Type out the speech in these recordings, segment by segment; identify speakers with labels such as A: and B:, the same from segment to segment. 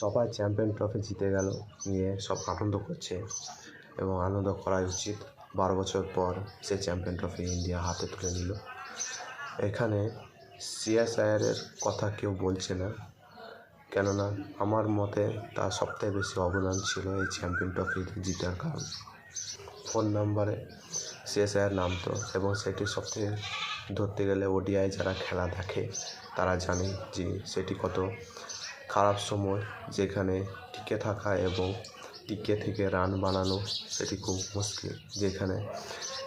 A: সবাই champion trophy জিতে গেল, নিয়ে সব আনন্দ করছে এবং আনন্দ করাই উচিত। বারো বছর পর সে চ্যাম্পিয়ন ট্রফি ইন্ডিয়া হাতে তুলে নিল। এখানে সিএসআইআরের কথা কেউ বলছে না, কেননা আমার মতে তার সবথেকে বেশি অবদান ছিল এই চ্যাম্পিয়ন ট্রফি জিতার কারণ। ফোন নাম্বারে সিএসআইয়ের নামতো এবং সেটি সবথেকে ধরতে গেলে ওডিআই যারা খেলা দেখে তারা জানে যে সেটি কত খারাপ সময় যেখানে টিকে থাকা এবং টিকে থেকে রান বানানো সেটি খুব মুশকিল। যেখানে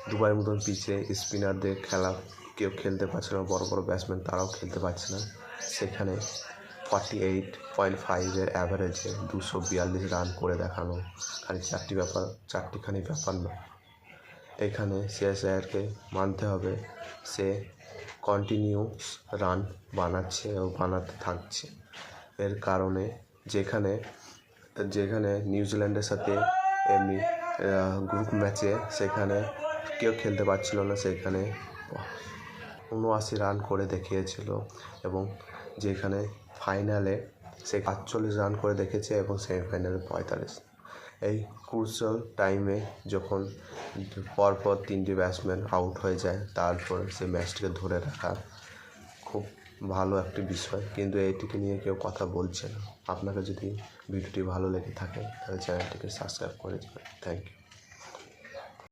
A: দুবাইয়ের মতন পিচে স্পিনারদের খেলা কেউ খেলতে পারছে না, বড় বড় ব্যাটসম্যান তারাও খেলতে পারছে না। সেখানে ফর্টি এইট পয়েন্ট ফাইভের অ্যাভারেজে দুশো বিয়াল্লিশ রান করে দেখানো খালি চারটি ব্যাপার, চারটিখানি ব্যাপার নয় এখানে সিএসআইআরকে মানতে হবে, সে কন্টিনিউ রান বানাচ্ছে ও বানাতে থাকছে। এর কারণে যেখানে যেখানে নিউজিল্যান্ডের সাথে এমনি গ্রুপ ম্যাচে সেখানে কেউ খেলতে পারছিল না, সেখানে উনআশি রান করে দেখিয়েছিল এবং যেখানে ফাইনালে সে আটচল্লিশ রান করে দেখেছে এবং সেমিফাইনালে পঁয়তাল্লিশ। এই ক্রুশাল টাইমে যখন পরপর তিনটি ব্যাটসম্যান আউট হয়ে যায়, তারপর সে ম্যাচটিকে ধরে রাখা খুব ভালো একটি বিষয়, কিন্তু এটিকে নিয়ে কেউ কথা বলছে না। আপনাকে যদি ভিডিওটি ভালো লেগে থাকে, তাহলে চ্যানেলটিকে সাবস্ক্রাইব করে দেবেন। Thank you